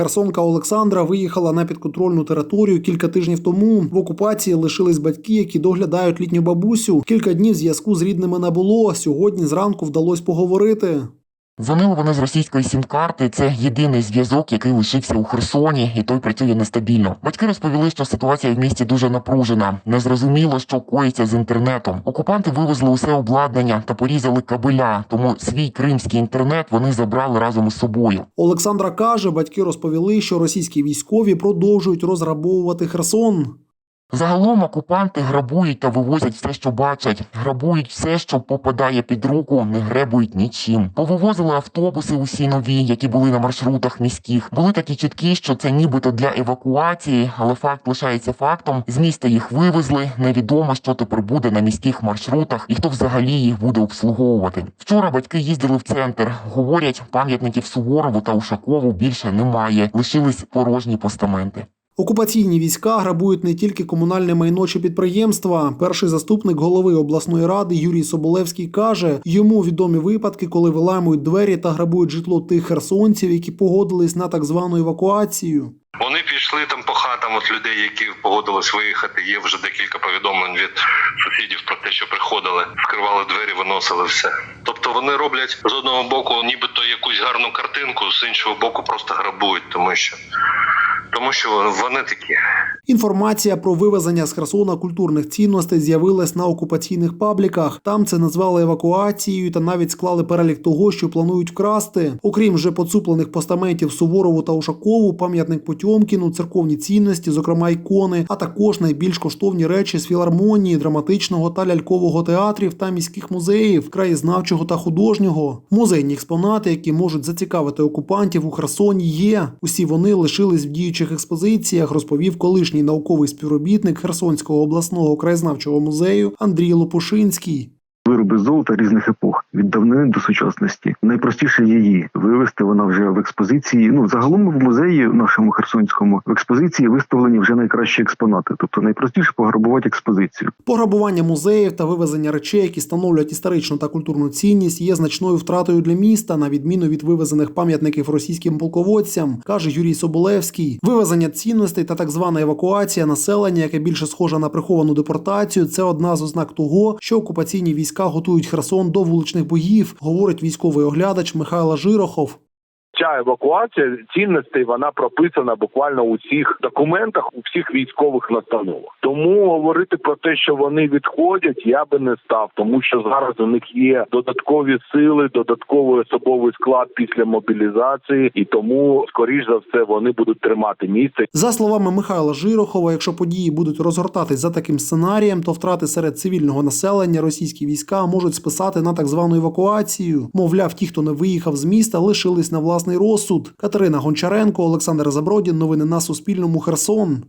Херсонка Олександра виїхала на підконтрольну територію кілька тижнів тому. В окупації лишились батьки, які доглядають літню бабусю. Кілька днів зв'язку з рідними не було. Сьогодні зранку вдалося поговорити. Дзвонили вони з російської сім-карти. Це єдиний зв'язок, який лишився у Херсоні, і той працює нестабільно. Батьки розповіли, що ситуація в місті дуже напружена. Незрозуміло, що коїться з інтернетом. Окупанти вивезли усе обладнання та порізали кабеля, тому свій кримський інтернет вони забрали разом із собою. Олександра каже, батьки розповіли, що російські військові продовжують розграбовувати Херсон. Загалом окупанти грабують та вивозять все, що бачать, грабують все, що попадає під руку, не гребують нічим. Повивозили автобуси усі нові, які були на маршрутах міських. Були такі чіткі, що це нібито для евакуації, але факт лишається фактом. З міста їх вивезли. Невідомо, що тепер буде на міських маршрутах і хто взагалі їх буде обслуговувати. Вчора батьки їздили в центр. Говорять, пам'ятників Суворову та Ушакову більше немає. Лишились порожні постаменти. Окупаційні війська грабують не тільки комунальне майно чи підприємства. Перший заступник голови обласної ради Юрій Соболевський каже, йому відомі випадки, коли виламують двері та грабують житло тих херсонців, які погодились на так звану евакуацію. Вони пішли там по хатам от людей, які погодились виїхати. Є вже декілька повідомлень від сусідів про те, що приходили, вкривали двері, виносили все. Тобто вони роблять з одного боку, нібито якусь гарну картинку, з іншого боку, просто грабують, тому що тому що вони такі. Інформація про вивезення з Херсона культурних цінностей з'явилась на окупаційних пабліках. Там це назвали евакуацією та навіть склали перелік того, що планують вкрасти. Окрім вже поцуплених постаментів Суворову та Ушакову, пам'ятник Потьомкіну, церковні цінності, зокрема ікони, а також найбільш коштовні речі з філармонії, драматичного та лялькового театрів та міських музеїв, краєзнавчого та художнього. Музейні експонати, які можуть зацікавити окупантів у Херсоні, є. Усі вони лишились в діючих експозиціях, розповів колишній науковий співробітник Херсонського обласного краєзнавчого музею Андрій Лопушинський. Вироби золота різних епох від давнини до сучасності. Найпростіше її вивести. Вона вже в експозиції. Ну загалом в музеї нашому херсонському в експозиції виставлені вже найкращі експонати. Тобто найпростіше пограбувати експозицію. Пограбування музеїв та вивезення речей, які становлять історичну та культурну цінність, є значною втратою для міста, на відміну від вивезених пам'ятників російським полководцям, каже Юрій Соболевський. Вивезення цінностей та так звана евакуація населення, яке більше схоже на приховану депортацію, це одна з ознак того, що окупаційні війська готують Херсон до вуличних боїв, говорить військовий оглядач Михайло Жирохов. Ця евакуація цінностей вона прописана буквально у всіх документах, у всіх військових настановах. Тому говорити про те, що вони відходять, я би не став, тому що зараз у них є додаткові сили, додатковий особовий склад після мобілізації, і тому, скоріш за все, вони будуть тримати місце. За словами Михайла Жирохова, якщо події будуть розгортатись за таким сценарієм, то втрати серед цивільного населення російські війська можуть списати на так звану евакуацію. Мовляв, ті, хто не виїхав з міста, лишились на власний розсуд. Катерина Гончаренко, Олександр Забродін. Новини на Суспільному. Херсон.